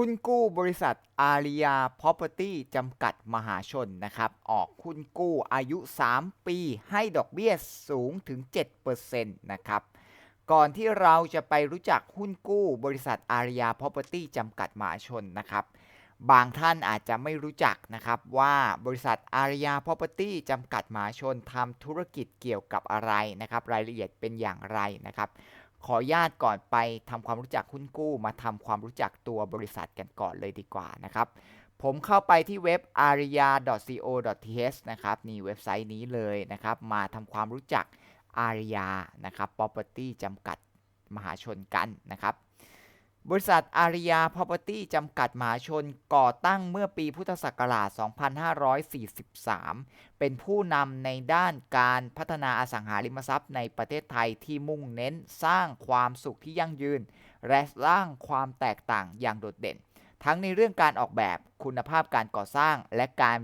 หุ้นกู้บริษัทอาริยา Property จำกัดมหาชนนะครับ ออกหุ้นกู้อายุ 3 ปีให้ดอกเบี้ยสูงถึง 7%นะครับ ก่อนที่เราจะไปรู้จักหุ้นกู้บริษัทอาริยา Property จำกัดมหาชนนะครับ บางท่านอาจจะไม่รู้จักนะครับว่าบริษัทอาริยา Property จำกัดมหาชนทำธุรกิจเกี่ยวกับอะไรนะครับ รายละเอียดเป็นอย่างไรนะครับ ขอญาตก่อนไปทำความรู้จักหุ้นกู้ มาทำความรู้จักตัวบริษัทกันก่อนเลยดีกว่านะครับ ผมเข้าไปที่เว็บ aria.co.th นะครับนี่เว็บไซต์นี้เลยนะครับ มาทำความรู้จักอาริยานะครับ property จำกัดมหาชนกันนะครับ บริษัทอาริยา Property จำกัดมหาชนก่อตั้งเมื่อปีพุทธศักราช 2543 เป็นผู้นำในด้านการพัฒนาอสังหาริมทรัพย์ในประเทศไทยที่มุ่งเน้นสร้างความสุขที่ยั่งยืน และสร้างความแตกต่างอย่างโดดเด่น ทั้งในเรื่องการออกแบบคุณภาพการก่อสร้างและการ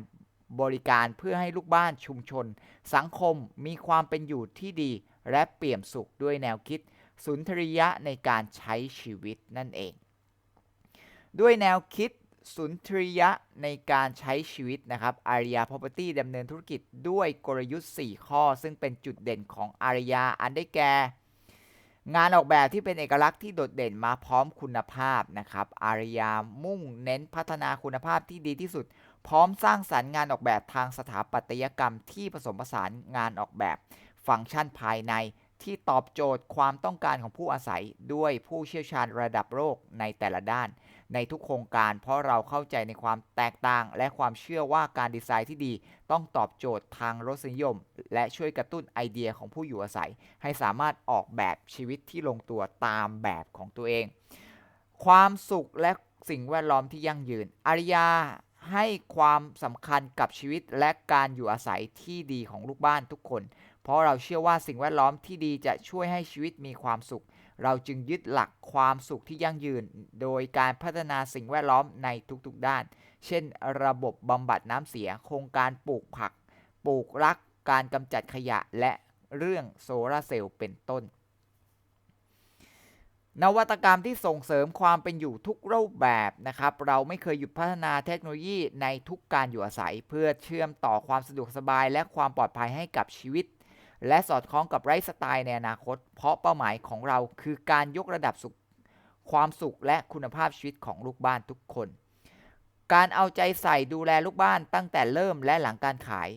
บริการเพื่อให้ลูกบ้านชุมชน สังคมมีความเป็นอยู่ที่ดี และเปี่ยมสุขด้วยแนวคิด สุนทรียะในการใช้ชีวิตนั่นเอง ด้วยแนวคิดสุนทรียะในการใช้ชีวิตนะครับอาริยา Property ดำเนินธุรกิจด้วยกลยุทธ์ 4 ข้อ ซึ่งเป็นจุดเด่นของอาริยาอันได้แก่งานออกแบบที่เป็นเอกลักษณ์ที่โดดเด่นมาพร้อมคุณภาพนะครับอาริยามุ่งเน้นพัฒนาคุณภาพที่ดีที่สุด พร้อมสร้างสรรค์งานออกแบบทางสถาปัตยกรรมที่ผสมผสานงานออกแบบ ฟังก์ชันภายใน ที่ตอบโจทย์ความต้องการของผู้อาศัยด้วยผู้เชี่ยวชาญระดับโลกในแต่ละด้าน ในทุกโครงการ เพราะเราเข้าใจในความแตกต่าง และความเชื่อว่าการดีไซน์ที่ดี ต้องตอบโจทย์ทางรสนิยม และช่วยกระตุ้นไอเดียของผู้อยู่อาศัย ให้สามารถออกแบบชีวิตที่ลงตัวตามแบบของตัวเอง ความสุขและสิ่งแวดล้อมที่ยั่งยืนอาริยาให้ความสำคัญกับชีวิตและการอยู่อาศัยที่ดีของลูกบ้านทุกคน เพราะเราเชื่อว่าสิ่งแวดล้อมที่ดีจะช่วยให้ชีวิตมีความสุข เราจึงยึดหลักความสุขที่ยั่งยืน โดยการพัฒนาสิ่งแวดล้อมในทุกๆด้าน เช่น ระบบบำบัดน้ำเสีย โครงการปลูกผัก ปลูกรัก การกำจัดขยะ และเรื่องโซลาเซลล์เป็นต้น นวัตกรรมที่ส่งเสริมความเป็นอยู่ทุกรูปแบบนะครับ เราไม่เคยหยุดพัฒนาเทคโนโลยีในทุกการอยู่อาศัย เพื่อเชื่อมต่อความสะดวกสบายและความปลอดภัยให้กับชีวิต และสอดคล้องกับไลฟ์สไตล์ในอนาคต เพราะเป้าหมายของเราคือการยกระดับสุขความสุขและคุณภาพชีวิตของลูกบ้านทุกคน การเอาใจใส่ดูแลลูกบ้านตั้งแต่เริ่มและหลังการขาย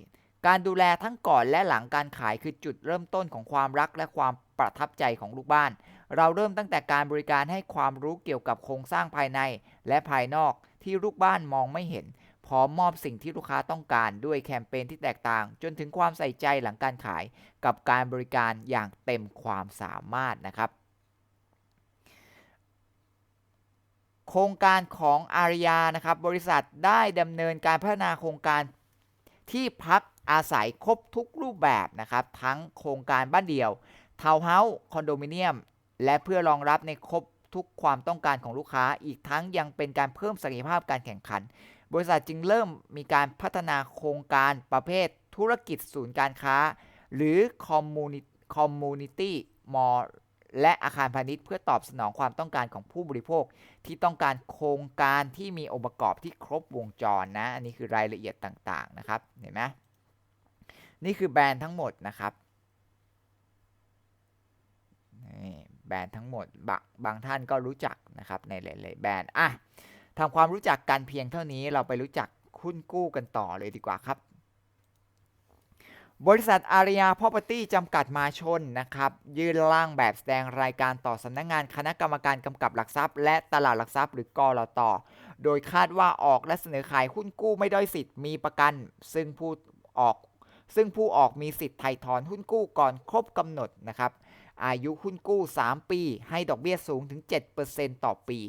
การดูแลทั้งก่อนและหลังการขายคือจุดเริ่มต้นของความรักและความประทับใจของลูกบ้าน เราเริ่มตั้งแต่การบริการให้ความรู้เกี่ยวกับโครงสร้างภายในและภายนอกที่ลูกบ้านมองไม่เห็น พร้อมมอบสิ่งที่ลูกค้าต้องการด้วยแคมเปญที่แตกต่าง จนถึงความใส่ใจหลังการขายกับการบริการอย่างเต็มความสามารถนะครับ โครงการของอาริยานะครับ บริษัทได้ดำเนินการพัฒนาโครงการที่พักอาศัยครบทุกรูปแบบนะครับ ทั้งโครงการบ้านเดี่ยวทาวน์เฮาส์คอนโดมิเนียม และเพื่อรองรับในครบทุกความต้องการของลูกค้า อีกทั้งยังเป็นการเพิ่มศักยภาพการแข่งขัน บริษัทจึงเริ่มมีการพัฒนาโครงการประเภทธุรกิจศูนย์การค้า หรือคอมมูนิตี้มอลและอาคารพาณิชย์เพื่อตอบสนองความต้องการของผู้บริโภค ที่ต้องการโครงการที่มีองค์ประกอบที่ครบวงจรนะ อันนี้คือรายละเอียดต่างๆนะครับ เห็นไหมนี่คือแบรนด์ทั้งหมดนะครับแบรนด์ทั้งหมดบางบางท่านก็รู้จักนะครับในหลายๆแบรนด์อะ ทำความรู้จักกันเพียงเท่านี้เราไปรู้จักคุ้นกู้กันต่อเลยดีกว่าครับ บริษัทอาริยาพ Property จำกัดมาชนนะครับ ยื่นร่างแบบแสดงรายการต่อสำนักงงานคณะกรรมการกำกับหลักทรัพย์ และตลาดหลักทรัพย์หรือกอรอตโดยคาดว่าออกและเสนอขายหุ้นกู้ไม่ด้อยสิทธิ์มีประกัน ซึ่งผู้ออกซึ่งผู้ออกมีสิทธิ์ไถ่ถอนหุ้นกู้ก่อนครบกำหนดนะครับ อายุหุ้นกู้ 3 ปี ให้ดอกเบี้ยสูงถึง 7%ต่อปี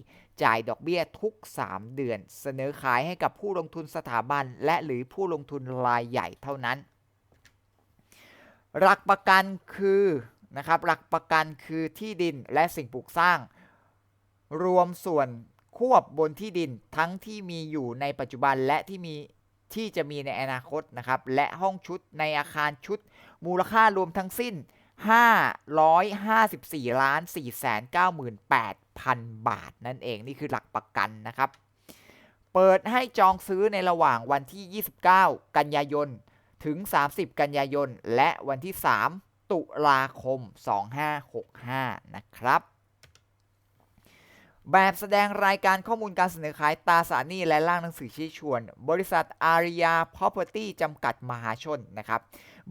จ่ายดอกเบี้ยทุก 3 เดือน เสนอขายให้กับผู้ลงทุนสถาบัน และหรือผู้ลงทุนรายใหญ่เท่านั้น หลักประกันคือนะครับหลักประกันคือที่ดินและสิ่งปลูกสร้าง รวมส่วนควบบนที่ดินทั้งที่มีอยู่ในปัจจุบันและที่มีที่จะมีในอนาคตนะครับ และห้องชุดในอาคารชุด มูลค่ารวมทั้งสิ้น 554ล้าน498,000 บาท นั่นเองนี่คือหลักประกันนะครับ เปิดให้จองซื้อในระหว่างวันที่ 29 กันยายน ถึง 30 กันยายน และวันที่ 3 ตุลาคม 2565 นะครับแบบแสดงรายการข้อมูลการเสนอขายตราสารหนี้และร่างหนังสือชี้ชวน บริษัทอาริยา Property จำกัดมหาชนนะครับ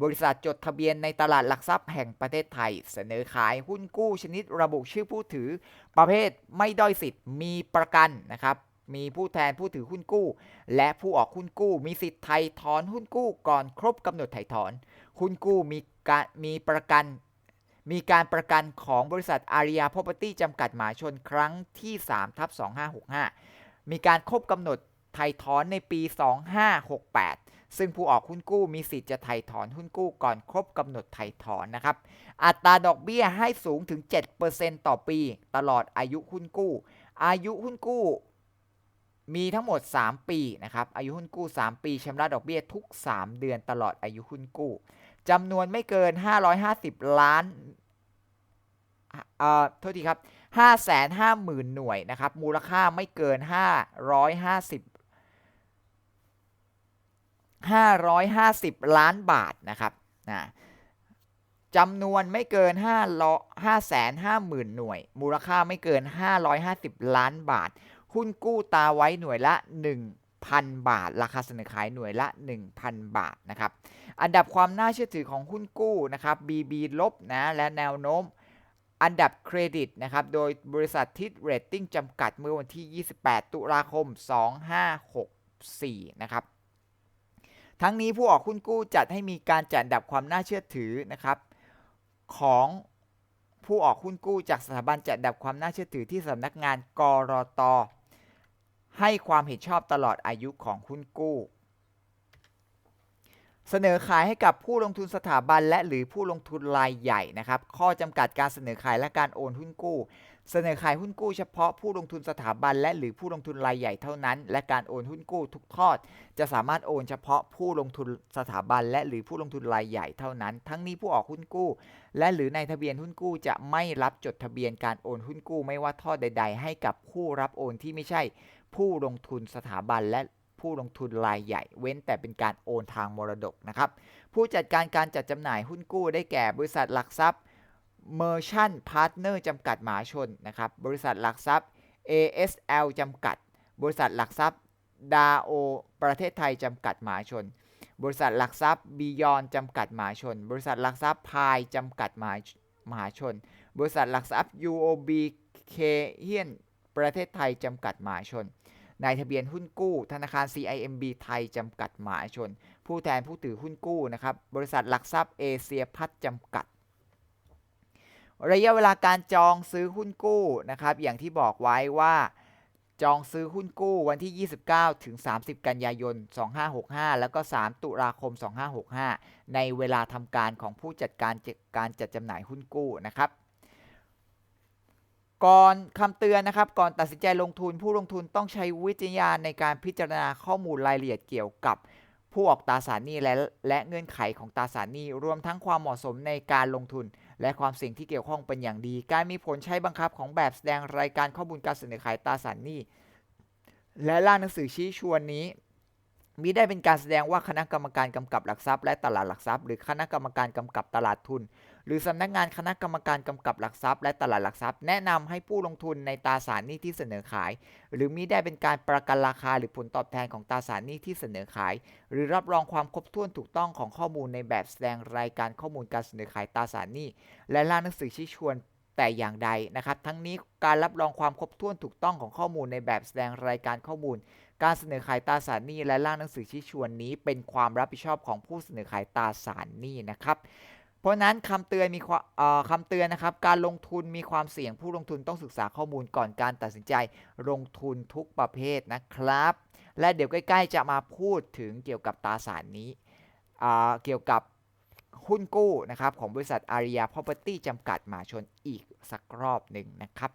บริษัทจดทะเบียนในตลาดหลักทรัพย์แห่งประเทศไทย เสนอขายหุ้นกู้ชนิดระบุชื่อผู้ถือ ประเภทไม่ด้อยสิทธิ์มีประกันนะครับมีผู้แทนผู้ถือหุ้นกู้ และผู้ออกหุ้นกู้ มีสิทธิ์ไถ่ถอนหุ้นกู้ก่อนครบกำหนดไถ่ถอน หุ้นกู้มีการมีประกัน มีการประกันของบริษัทอาริยา Property จำกัดหมาชนครั้งที่3ทับ2565 มีการครบกำหนดไถ่ถอนในปี 2568 ซึ่งผู้ออกหุ้นกู้มีสิทธิ์จะไถ่ถอนหุ้นกู้ก่อนครบกำหนดไถ่ถอนนะครับ อัตราดอกเบี้ยให้สูงถึง 7%ต่อปี ตลอดอายุหุ้นกู้ อายุหุ้นกู้มีทั้งหมด 3 ปีนะครับ อายุหุ้นกู้ 3 ปีชำระดอกเบี้ยทุก 3 เดือนตลอดอายุหุ้นกู้จำนวนไม่เกิน 550 ล้านเอ่อโทษทีครับ 550,000 หน่วยนะครับ มูลค่าไม่เกิน 550 550 ล้านบาทนะครับนะจำนวนไม่เกิน5 550,000หน่วย มูลค่าไม่เกิน 550 ล้านบาท หุ้นกู้ตาไว้หน่วยละ 1,000 บาท ราคาเสนอขายหน่วยละ 1,000 บาทนะครับ อันดับความน่าเชื่อถือของหุ้นกู้นะครับ BB ลบนะ และแนวโน้มอันดับเครดิตนะครับ โดยบริษัททิดเรตติ้งจำกัดเมื่อวันที่ 28 ตุลาคม 2564 นะครับ ทั้งนี้ผู้ออกหุ้นกู้จัดให้มีการจัดดับความน่าเชื่อถือนะครับของผู้ออกหุ้นกู้จากสถาบันจัดดับความน่าเชื่อถือที่สำนักงานกรอตให้ความเห็นชอบตลอดอายุของหุ้นกู้ เสนอขายให้กับผู้ลงทุนสถาบันและหรือผู้ลงทุนรายใหญ่นะครับ ข้อจำกัดการเสนอขายและการโอนหุ้นกู้ เสนอขายหุ้นกู้เฉพาะผู้ลงทุนสถาบันและหรือผู้ลงทุนรายใหญ่เท่านั้น และการโอนหุ้นกู้ทุกทอด จะสามารถโอนเฉพาะผู้ลงทุนสถาบันและหรือผู้ลงทุนรายใหญ่เท่านั้น ทั้งนี้ผู้ออกหุ้นกู้ และหรือในทะเบียนหุ้นกู้จะไม่รับจดทะเบียนการโอนหุ้นกู้ไม่ว่าทอดใด ๆ ให้กับผู้รับโอนที่ไม่ใช่ ผู้ลงทุนสถาบันและผู้ลงทุนรายใหญ่ เว้นแต่เป็นการโอนทางมรดกนะครับผู้จัดการการจัดจำหน่ายหุ้นกู้ได้แก่บริษัทหลักทรัพย์ Merchant Partner จำกัดมหาชนนะครับบริษัทหลักทรัพย์ ASL จำกัด บริษัทหลักทรัพย์ DAO ประเทศไทยจำกัดมหาชน บริษัทหลักทรัพย์ Beyond จำกัดมหาชน บริษัทหลักทรัพย์พายจำกัดมหามหาชน บริษัทหลักทรัพย์ UOB เคเฮียนประเทศไทยจำกัดมหาชนนายทะเบียนหุ้นกู้ ธนาคาร CIMB ไทยจำกัดมหาชน ผู้แทนผู้ถือหุ้นกู้นะครับบริษัทหลักทรัพย์เอเชียพัฒน์จำกัด ระยะเวลาการจองซื้อหุ้นกู้นะครับ อย่างที่บอกไว้ว่าจองซื้อหุ้นกู้วันที่ 29 ถึง 30 กันยายน 2565 แล้วก็ 3 ตุลาคม 2565 ในเวลาทำการของผู้จัดการการจัดจำหน่ายหุ้นกู้นะครับ ก่อนคำเตือนนะครับ ก่อนตัดสินใจลงทุนผู้ลงทุนต้องใช้วิจารณญาณในการพิจารณาข้อมูลรายละเอียดเกี่ยวกับผู้ออกตราสารหนี้และและเงื่อนไขของตราสารหนี้รวมทั้งความเหมาะสมในการลงทุน และความเสี่ยงที่เกี่ยวข้องเป็นอย่างดี การมีผลใช้บังคับของแบบแสดงรายการข้อมูลการเสนอขายตราสารหนี้ และร่างหนังสือชี้ชวนนี้ มิได้เป็นการแสดงว่าคณะกรรมการกำกับหลักทรัพย์และตลาดหลักทรัพย์ หรือคณะกรรมการกำกับตลาดทุน หรือสำนักงานคณะกรรมการกำกับหลักทรัพย์และตลาดหลักทรัพย์ แนะนำให้ผู้ลงทุนในตราสารหนี้ที่เสนอขาย หรือมิได้เป็นการประกันราคาหรือผลตอบแทนของตราสารหนี้ที่เสนอขาย หรือรับรองความครบถ้วนถูกต้องของข้อมูลในแบบแสดงรายการข้อมูลการเสนอขายตราสารหนี้และร่างหนังสือชี้ชวนแต่อย่างใดนะครับ ทั้งนี้การรับรองความครบถ้วนถูกต้องของข้อมูลในแบบแสดงรายการข้อมูล การเสนอขายตราสารหนี้และร่างหนังสือชี้ชวนนี้ เป็นความรับผิดชอบของผู้เสนอขายตราสารหนี้นะครับเพราะนั้นคำเตือนมีคำเตือนนะครับ การลงทุนมีความเสี่ยงผู้ลงทุนต้องศึกษาข้อมูลก่อนการตัดสินใจลงทุนทุกประเภทนะครับ และเดี๋ยวใกล้ ๆ จะมาพูดถึงเกี่ยวกับตราสารนี้เกี่ยวกับหุ้นกู้นะครับของบริษัทอาริยา Property จำกัดมาชนอีกสักรอบหนึ่งนะครับ